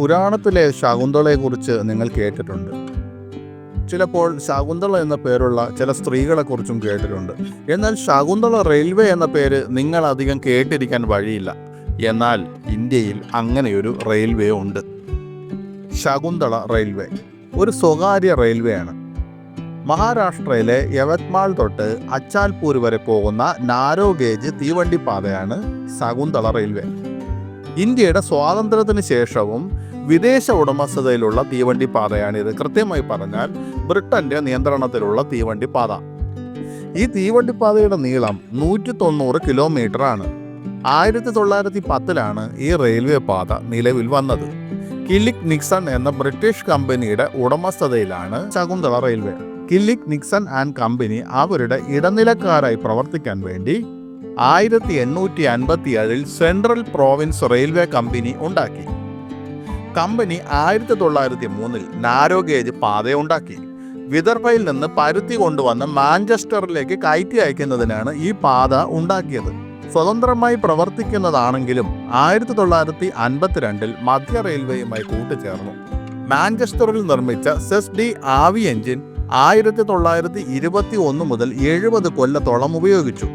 പുരാണത്തിലെ ശകുന്തളയെക്കുറിച്ച് നിങ്ങൾ കേട്ടിട്ടുണ്ട്. ചിലപ്പോൾ ശകുന്തള എന്ന പേരുള്ള ചില സ്ത്രീകളെക്കുറിച്ചും കേട്ടിട്ടുണ്ട്. എന്നാൽ ശകുന്തള റെയിൽവേ എന്ന പേര് നിങ്ങൾ അധികം കേട്ടിരിക്കാൻ വഴിയില്ല. എന്നാൽ ഇന്ത്യയിൽ അങ്ങനെയൊരു റെയിൽവേ ഉണ്ട്. ശകുന്തള റെയിൽവേ ഒരു സ്വകാര്യ റെയിൽവേ ആണ് മഹാരാഷ്ട്രയിലെ യവത്മാൾ തൊട്ട് അച്ചാൽപൂർ വരെ പോകുന്ന നാരോ ഗേജ് തീവണ്ടി പാതയാണ് ശകുന്തള റെയിൽവേ. ഇന്ത്യയുടെ സ്വാതന്ത്ര്യത്തിന് ശേഷവും വിദേശ ഉടമസ്ഥതയിലുള്ള തീവണ്ടി പാതയാണിത് കൃത്യമായി പറഞ്ഞാൽ ബ്രിട്ടന്റെ നിയന്ത്രണത്തിലുള്ള തീവണ്ടി പാത. ഈ തീവണ്ടി പാതയുടെ നീളം നൂറ്റി തൊണ്ണൂറ് കിലോമീറ്റർ ആണ്. ആയിരത്തി തൊള്ളായിരത്തി പത്തിലാണ് ഈ റെയിൽവേ പാത നിലവിൽ വന്നത്. കില്ലിക് നിക്സൺ എന്ന ബ്രിട്ടീഷ് കമ്പനിയുടെ ഉടമസ്ഥതയിലാണ് Shakuntala railway. Killick Nixon and company അവരുടെ ഇടനിലക്കാരായി പ്രവർത്തിക്കാൻ വേണ്ടി ആയിരത്തി എണ്ണൂറ്റി അൻപത്തിയേഴിൽ സെൻട്രൽ പ്രോവിൻസ് റെയിൽവേ കമ്പനി ഉണ്ടാക്കി. കമ്പനി ആയിരത്തി തൊള്ളായിരത്തി മൂന്നിൽ നാരോ ഗേജ് പാത ഉണ്ടാക്കി. വിദർഭയിൽ നിന്ന് പരുത്തി കൊണ്ടുവന്ന് മാഞ്ചസ്റ്ററിലേക്ക് കയറ്റി അയക്കുന്നതിനാണ് ഈ പാത ഉണ്ടാക്കിയത്. സ്വതന്ത്രമായി പ്രവർത്തിക്കുന്നതാണെങ്കിലും ആയിരത്തി തൊള്ളായിരത്തി അൻപത്തിരണ്ടിൽ മധ്യ റെയിൽവേയുമായി കൂട്ടിച്ചേർന്നു മാഞ്ചസ്റ്ററിൽ നിർമ്മിച്ച സെസ് ഡി ആവി എഞ്ചിൻ ആയിരത്തി തൊള്ളായിരത്തി ഇരുപത്തി ഒന്ന് മുതൽ എഴുപത് കൊല്ലത്തോളം ഉപയോഗിച്ചു.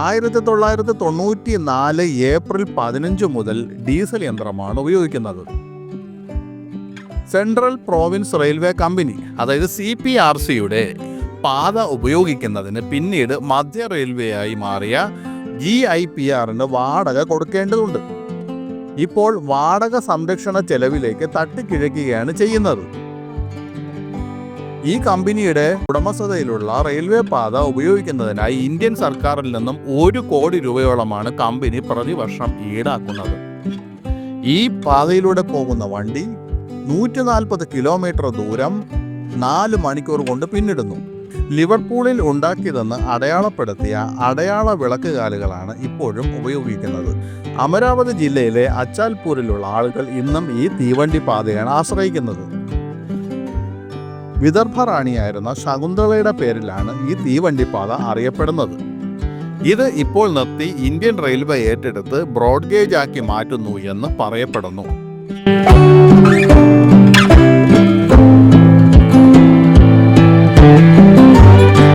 ആയിരത്തി തൊള്ളായിരത്തി തൊണ്ണൂറ്റി നാല് ഏപ്രിൽ പതിനഞ്ച് മുതൽ ഡീസൽ യന്ത്രമാണ് ഉപയോഗിക്കുന്നത്. സെൻട്രൽ പ്രോവിൻസ് റെയിൽവേ കമ്പനി അതായത് സി പി ആർ സിയുടെ പാത ഉപയോഗിക്കുന്നതിന് പിന്നീട് മധ്യ റെയിൽവേ ആയി മാറിയ ജി ഐ പി ആറിന് വാടക കൊടുക്കേണ്ടതുണ്ട്. ഇപ്പോൾ വാടക സംരക്ഷണ ചെലവിലേക്ക് തട്ടിക്കിഴക്കുകയാണ് ചെയ്യുന്നത്. ഈ കമ്പനിയുടെ ഉടമസ്ഥതയിലുള്ള റെയിൽവേ പാത ഉപയോഗിക്കുന്നതിനായി ഇന്ത്യൻ സർക്കാരിൽ നിന്നും ഒരു കോടി രൂപയോളമാണ് കമ്പനി പ്രതിവർഷം ഈടാക്കുന്നത്. ഈ പാതയിലൂടെ പോകുന്ന വണ്ടി നൂറ്റി നാൽപ്പത് കിലോമീറ്റർ ദൂരം നാല് മണിക്കൂർ കൊണ്ട് പിന്നിടുന്നു. ലിവർപൂളിൽ ഉണ്ടാക്കിയതെന്ന് അടയാളപ്പെടുത്തിയ അടയാള വിളക്കുകാലുകളാണ് ഇപ്പോഴും ഉപയോഗിക്കുന്നത്. അമരാവതി ജില്ലയിലെ അച്ചാൽപൂരിലുള്ള ആളുകൾ ഇന്നും ഈ തീവണ്ടി പാതയാണ് ആശ്രയിക്കുന്നത്. വിദർഭ റാണിയായിരുന്ന ശകുന്തളയുടെ പേരിലാണ് ഈ തീവണ്ടിപ്പാത അറിയപ്പെടുന്നത്. ഇത് ഇപ്പോൾ നിർത്തി ഇന്ത്യൻ റെയിൽവേ ഏറ്റെടുത്ത് ബ്രോഡ്ഗേജ് ആക്കി മാറ്റുന്നു എന്ന് പറയപ്പെടുന്നു.